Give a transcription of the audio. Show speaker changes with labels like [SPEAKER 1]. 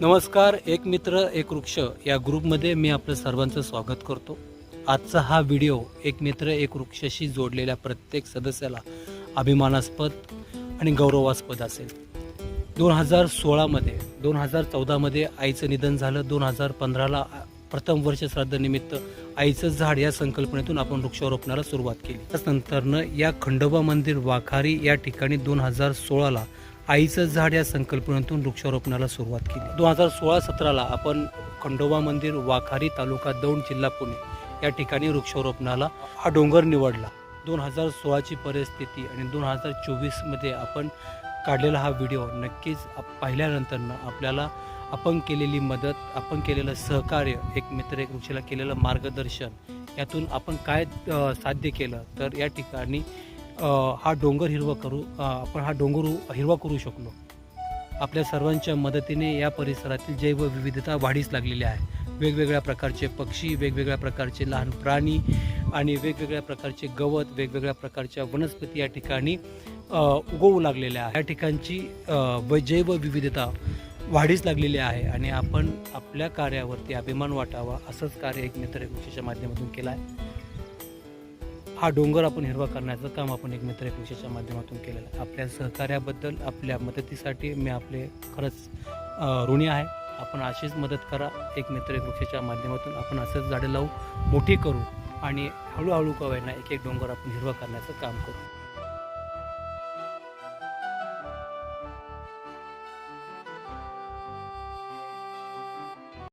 [SPEAKER 1] नमस्कार एक मित्र एक वृक्ष या ग्रुपमध्ये मी आपलं सर्वांचं स्वागत करतो. आजचा हा व्हिडिओ एक मित्र एक वृक्षाशी जोडलेल्या प्रत्येक सदस्याला अभिमानास्पद आणि गौरवास्पद असेल. दोन हजार सोळामध्ये दोन हजार चौदामध्ये आईचं निधन झालं. दोन हजार पंधराला प्रथम वर्ष श्राद्धनिमित्त आईचं झाड या संकल्पनेतून आपण वृक्षारोपणाला सुरुवात केली. त्यानंतरनं या खंडोबा मंदिर वाखारी या ठिकाणी दोन हजार सोळाला आईचं झाड या संकल्पनेतून वृक्षारोपणाला सुरुवात केली. दोन हजार सोळा सतराला आपण खंडोबा मंदिर वाखारी तालुका दौंड जिल्हा पुणे या ठिकाणी वृक्षारोपणाला हा डोंगर निवडला. दोन हजार सोळाची परिस्थिती आणि दोन हजार चोवीसमध्ये आपण काढलेला हा व्हिडिओ नक्कीच पाहिल्यानंतरनं आपल्याला आपण केलेली मदत आपण केलेलं सहकार्य एक मित्र एक वृक्षाला केलेलं मार्गदर्शन यातून आपण काय साध्य केलं तर या ठिकाणी हा डोंगर हिरवा करू आपण हा डोंगर हिरवा करू शकलो. आपल्या सर्वांच्या मदतीने या परिसरातील जैवविविधता वाढीस लागलेली आहे. वेगवेगळ्या प्रकारचे पक्षी वेगवेगळ्या प्रकारचे लहान प्राणी आणि वेगवेगळ्या प्रकारचे गवत वेगवेगळ्या प्रकारच्या वनस्पती या ठिकाणी उगवू लागलेल्या आहे. या ठिकाणची व जैवविविधता वाढीस लागलेली आहे आणि आपण आपल्या कार्यावरती अभिमान वाटावा असंच कार्य एक मित्र एक माध्यमातून केलं आहे. हा डोंगर आपण हिरवा करण्याचं काम आपण एक मित्र एक माध्यमातून केलेलं आहे. आपल्या सहकार्याबद्दल आपल्या मदतीसाठी मी आपले खरंच ऋणी आहे. आपण अशीच मदत करा. एक मित्र एक वृक्षाच्या माध्यमातून आपण असंच झाडे लावू मोठी करू आणि हळूहळू का एक एक डोंगर आपण हिरवा करण्याचं काम करू.